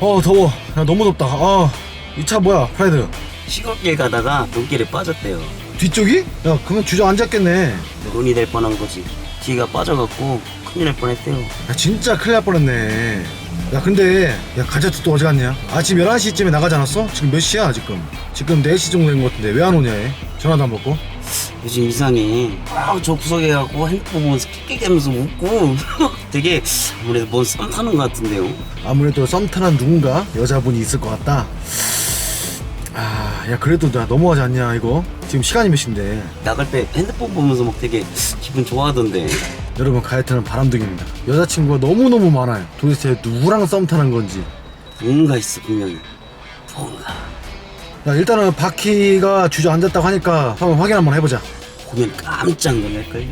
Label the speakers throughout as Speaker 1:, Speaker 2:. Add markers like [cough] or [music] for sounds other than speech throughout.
Speaker 1: 어 더워 야 너무 덥다 아이 차 뭐야 프라이드
Speaker 2: 시골길 가다가 눈길에 빠졌대요.
Speaker 1: 뒤쪽이? 야 그러면 주저앉았겠네
Speaker 2: 돈이 될 뻔한 거지. 뒤가 빠져갖고 큰일 날 뻔했대요.
Speaker 1: 야 진짜 큰일 날 뻔했네 야 근데 야 가자투 또 어디 갔냐 아침 11시쯤에 나가지 않았어? 지금 몇 시야 지금 지금 4시 정도 된 것 같은데 왜 안 오냐 얘 전화도 안 받고
Speaker 2: 요즘 이상해. 아, 저 구석에 가고 핸드폰 보면서 킥킥하면서 웃고 [laughs] 되게 아무래도 뭔썸 타는 것 같은데요.
Speaker 1: 아무래도 썸 타는 누군가 여자분이 있을 것 같다 아 야 그래도 나 넘어가지 않냐 이거 지금 시간이 몇 시인데
Speaker 2: 나갈 때 핸드폰 보면서 막 되게 기분 좋아하던데.
Speaker 1: 여러분 가야트는 바람둥이입니다 여자친구가 너무 너무 많아요 도대체 누구랑 썸 타는 건지
Speaker 2: 뭔가 있어 분명히. 뭔가.
Speaker 1: 야 일단은 바퀴가 주저앉았다고 하니까 한번 확인 한번 해보자
Speaker 2: 보면 깜짝 놀랄걸요.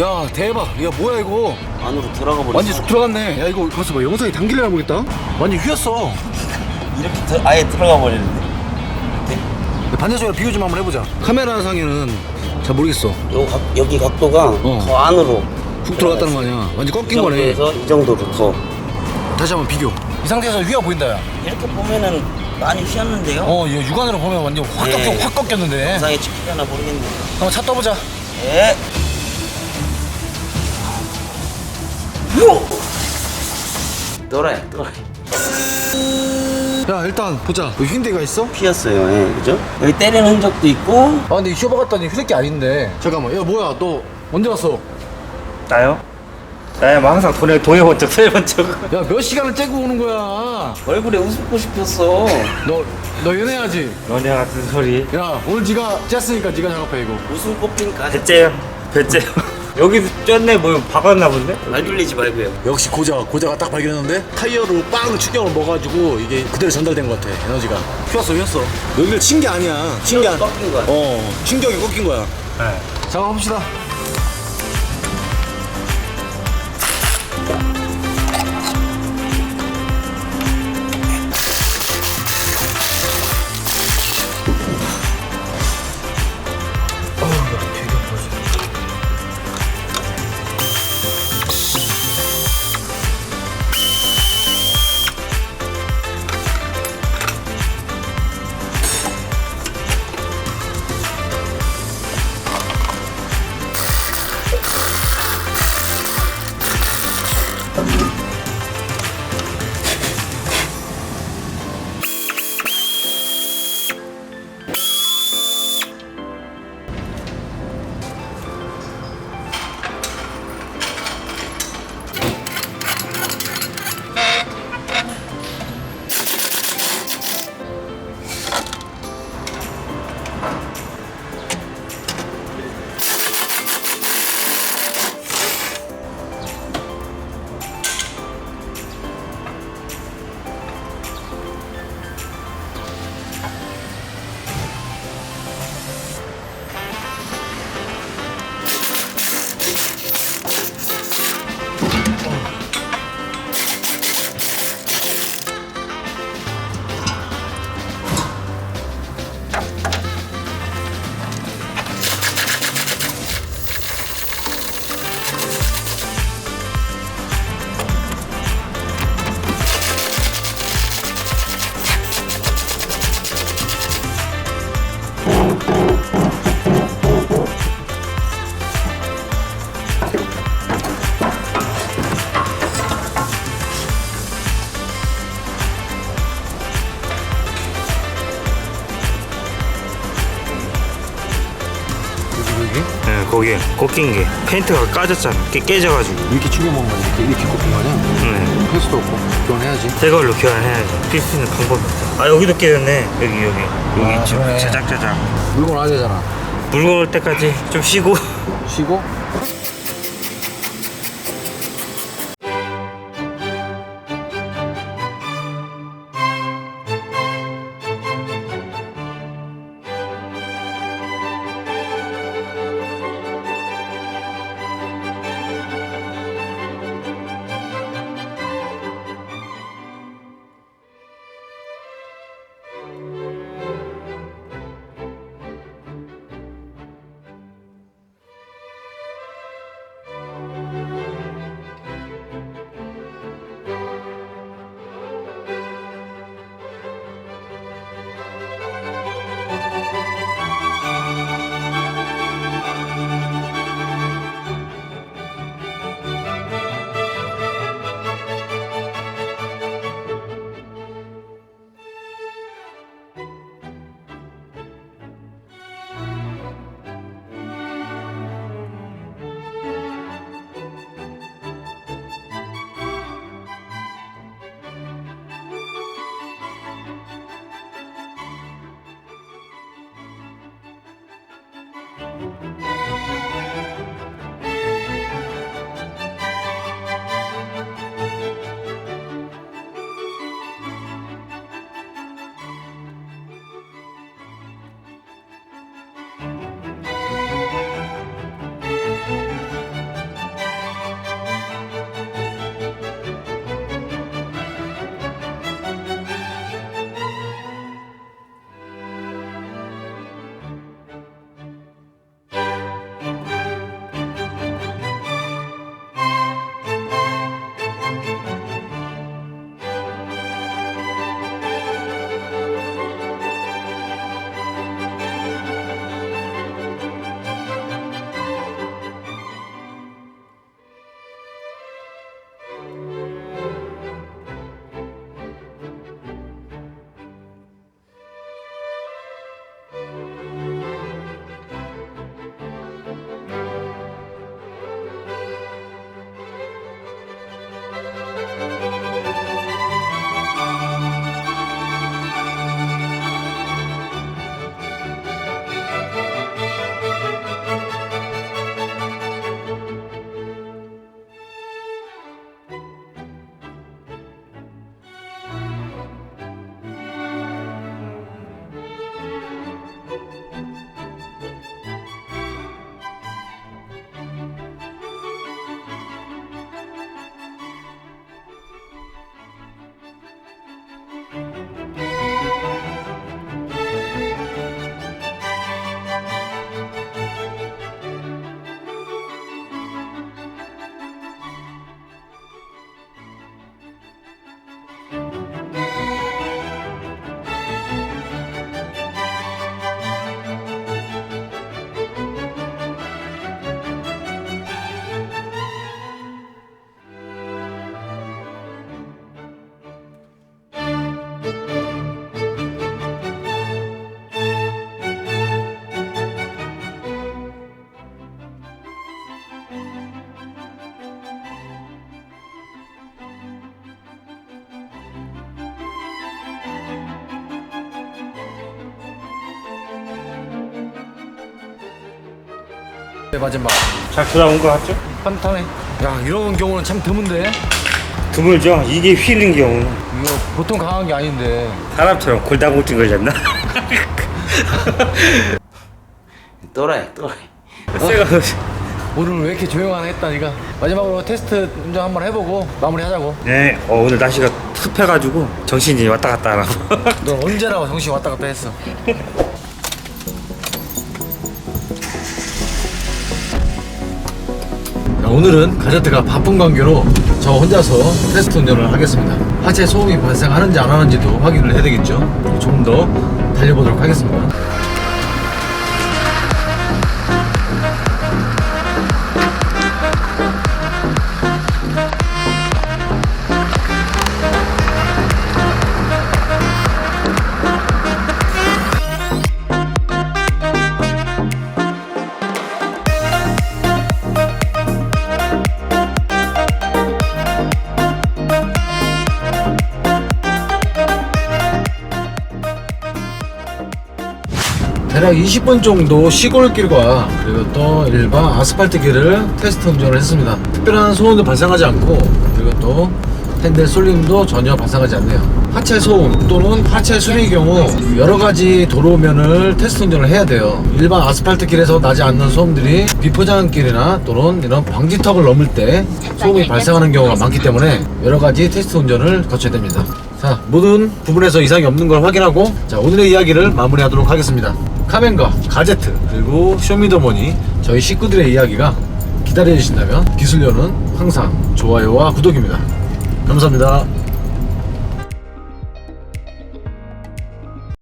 Speaker 1: 야 대박. 야 뭐야 이거?
Speaker 2: 안으로 들어가 버렸어.
Speaker 1: 완전 쑥 들어갔네. 야 이거 가서 봐. 영상이 당길려나 보겠다. 완전 휘었어.
Speaker 2: 이렇게 들- 아예 들어가 버리는데.
Speaker 1: 반대쪽이랑 비교 좀 한번 해보자. 카메라 상에는 잘 모르겠어.
Speaker 2: 요 각, 여기 각도가
Speaker 1: 어.
Speaker 2: 더 안으로
Speaker 1: 훅 들어갔다는 거 아니야? 완전
Speaker 2: 이
Speaker 1: 꺾인 거네.
Speaker 2: 정도에서 이 정도로 더.
Speaker 1: 다시 한번 비교 이 상태에서 휘어 보인다 야
Speaker 2: 이렇게 보면은 많이 휘었는데요.
Speaker 1: 어, 얘 육안으로 보면 완전 확,
Speaker 2: 네.
Speaker 1: 꺾여, 확 꺾였는데.
Speaker 2: 영상에 찍히려나 모르겠네요.
Speaker 1: 한번 차 떠보자.
Speaker 2: 예. 떨어요, 떨어요.
Speaker 1: 야, 일단 보자. 여기 휜데가 있어?
Speaker 2: 피었어요, 예, 그죠? 여기 때리는 흔적도 있고,
Speaker 1: 아, 근데 휘어박았더니 휴대기 아닌데. 잠깐만, 야, 뭐야, 너 언제 왔어?
Speaker 3: 나요? 나야 뭐 항상 돈에 돈에 번쩍 서해 번쩍
Speaker 1: 야, 몇 시간을 째고 오는 거야?
Speaker 2: 얼굴에 웃고 싶었어.
Speaker 1: 너, 너 연애하지?
Speaker 3: 너네 같은 소리
Speaker 1: 야, 오늘 네가 쬐으니까 네가 작업해, 이거.
Speaker 2: 웃음 꽃핀까?
Speaker 3: 배째요 배째요 여기도 쪘네 뭐 박았나 본데?
Speaker 2: 말 돌리지 말고요.
Speaker 1: 역시 고자, 고자가 딱 발견했는데 타이어로 빵 충격을 먹어가지고 이게 그대로 전달된 것 같아, 에너지가. 휘었어, 휘었어. 여기를 친 게 아니야. 친 게 아니야.
Speaker 2: 꺾인 거야.
Speaker 1: 어, 충격이 꺾인 거야.
Speaker 3: 네.
Speaker 1: 작업합시다. 여기,
Speaker 3: 거기에 꺾인 게 페인트가 까졌잖아 깨, 깨져가지고
Speaker 1: 이렇게 충격 먹은 거야? 이렇게, 이렇게 꺾인 거냐?
Speaker 3: 네.
Speaker 1: 할 수도 없고 교환해야지.
Speaker 3: 새 걸로 교환해야지 필수 있는 방법이 없어 아 여기도 깨졌네 여기 여기 여기
Speaker 1: 아,
Speaker 3: 있죠
Speaker 1: 그러네.
Speaker 3: 자작자작
Speaker 1: 물건 와야 되잖아.
Speaker 3: 물건 올 때까지 좀 쉬고
Speaker 1: 쉬고.
Speaker 4: Thank you. 마지막.
Speaker 3: 잘 돌아온 것 같죠?
Speaker 4: 탄탄해. 야, 이런 경우는 참 드문데?
Speaker 3: 드물죠? 이게 휘는 경우
Speaker 4: 이거 보통 강한 게 아닌데.
Speaker 3: 사람처럼 골다공증 걸렸나? [laughs]
Speaker 2: 또라이 또라이
Speaker 3: 쇠가
Speaker 4: 오늘 왜 이렇게 조용하나 했다, 니가. 마지막으로 테스트 운전 한번 해보고 마무리하자고.
Speaker 3: 네, 어, 오늘 날씨가 습해가지고 정신이 왔다 갔다 안 하고
Speaker 4: 너 언제나 정신 왔다 갔다 했어. [laughs]
Speaker 1: 오늘은 가제트가 바쁜 관계로 저 혼자서 테스트 운전을 하겠습니다. 하체 소음이 발생하는지 안 하는지도 확인을 해야 되겠죠. 조금 더 달려보도록 하겠습니다. 대략 20분 정도 시골길과 그리고 또 일반 아스팔트 길을 테스트 운전을 했습니다. 특별한 소음도 발생하지 않고 그리고 또 핸들 쏠림도 전혀 발생하지 않네요. 하체 소음 또는 하체 수리의 경우 여러 가지 도로면을 테스트 운전을 해야 돼요. 일반 아스팔트 길에서 나지 않는 소음들이 비포장길이나 또는 이런 방지턱을 넘을 때 소음이 발생하는 경우가 많기 때문에 여러 가지 테스트 운전을 거쳐야 됩니다. 자, 모든 부분에서 이상이 없는 걸 확인하고 자, 오늘의 이야기를 마무리하도록 하겠습니다. 카멘과 가제트 그리고 쇼미더머니 저희 식구들의 이야기가 기다려 주신다면 기술료는 항상 좋아요와 구독입니다. 감사합니다.